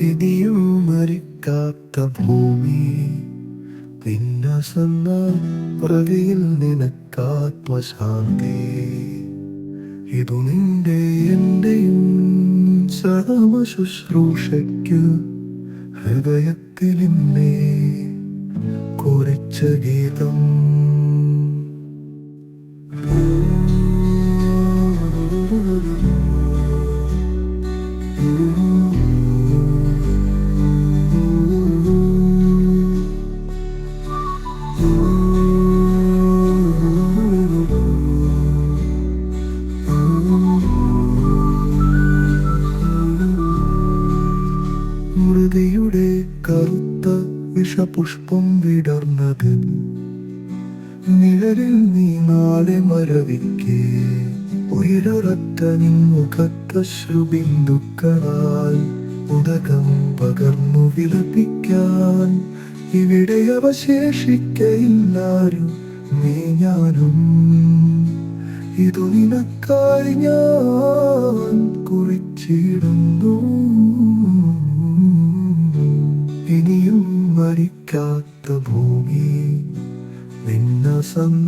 ഇനിയും മരിക്കാത്ത ഭൂമി. പിന്നസന്ന പ്രവിയിൽ നിനക്കാത്മശാന്തി. ഇതു നിന്റെ എന്റെയും സഹമ ശുശ്രൂഷയ്ക്ക് ഹൃദയത്തിൽ കുറിച്ച ഗീതം. മൃതിയുടെ കറുത്ത വിഷപുഷ്പം വിടർന്നത്. നിഴലിൽ നീ നാളെ മരവിക്കേ. ഉയരൊരത്ത നിൻമുഖത്തശ്രുബിന്ദുക്കളാൽ ഉദകം പകർന്നു വിലപിക്കാൻ. ഇവിടെ അവശേഷിക്കയില്ലാരും നീ ഞാനും. ഇതു നിനക്കായി ഞാൻ കുറിച്ചിടുന്നു.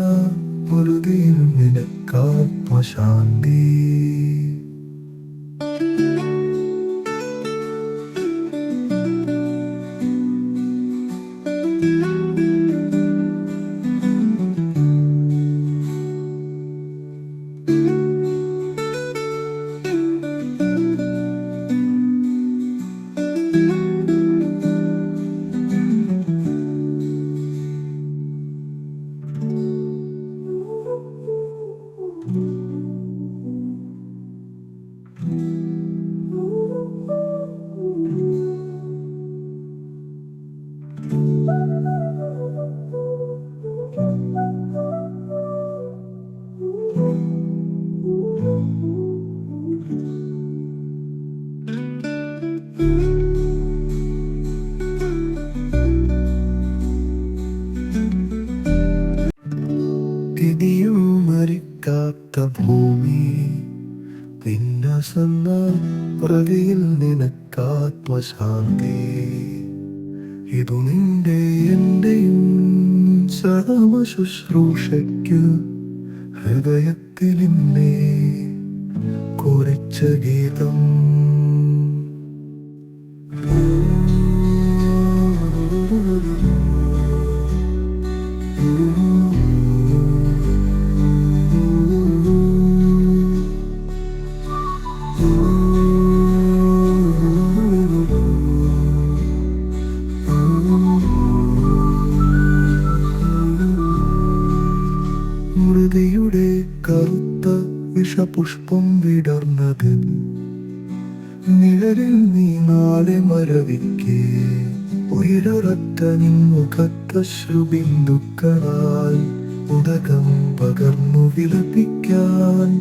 സന്ന മുരുതിയിൽ നിനക്കാത്മശാന്തി ഇനിയും ഭൂമി നിന്നസന്ന പ്രതിയിൽ നിനക്കാത്മശാന്തി. ഇതു നിന്റെ എന്റെയും സഹമ ശുശ്രൂഷയ്ക്ക് ഹൃദയത്തിൽ ഇന്നേ കുറിച്ച ഗീതം വിഷപുഷ്പം വിടർന്നത്. നിഴലിൽ നീ നാളെ മരവിക്കേ. ഉയരൊരത്ത നിൻമുഖത്തശ്രുബിന്ദുക്കളാൽ ഉദകം പകർന്നു വിലപിക്കാൻ.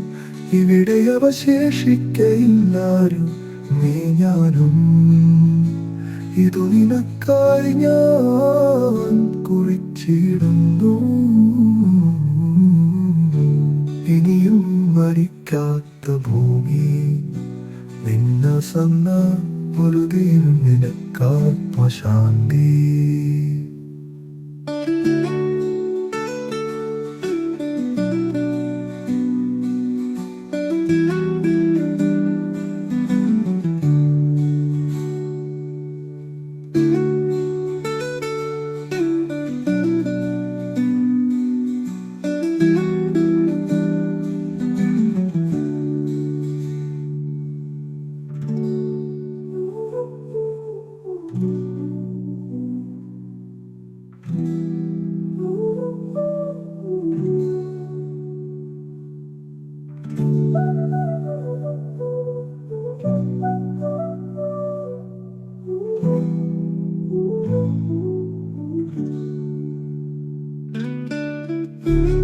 ഇവിടെ അവശേഷിക്കയില്ലാരും നീ ഞാനും. ഇതു നിനക്കായി ഞാൻ കുറിച്ചിടുന്നു മരിക്കാത്ത ഭൂമി. നിന്ന സന്ന ഒരു ദിനം നിനക്കാത്മശാന്തി Mm-hmm.